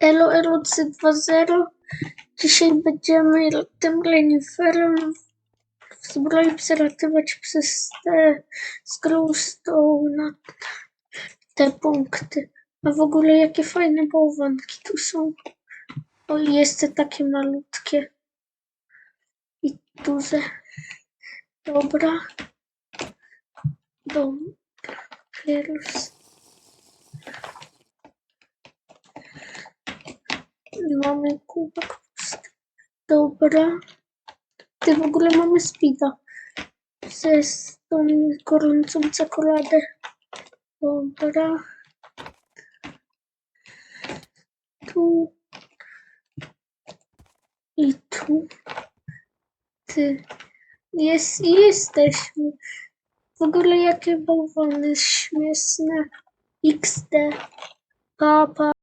Elo Elo C2.0 Dzisiaj będziemy tym reniferem zbrojbseratywać przez te scrollstone te punkty. A w ogóle jakie fajne bałwanki tu są. O, jeszcze takie malutkie. I duże. Dobra. Dobra. Pierwszy. Mamy kubek pusty. Dobra. Ty w ogóle mamy speeda. Ze tą gorącą czekoladę. Dobra. Tu. I tu. Ty. Jest, jesteśmy. W ogóle jakie bałwany śmieszne. XD. Pa, pa.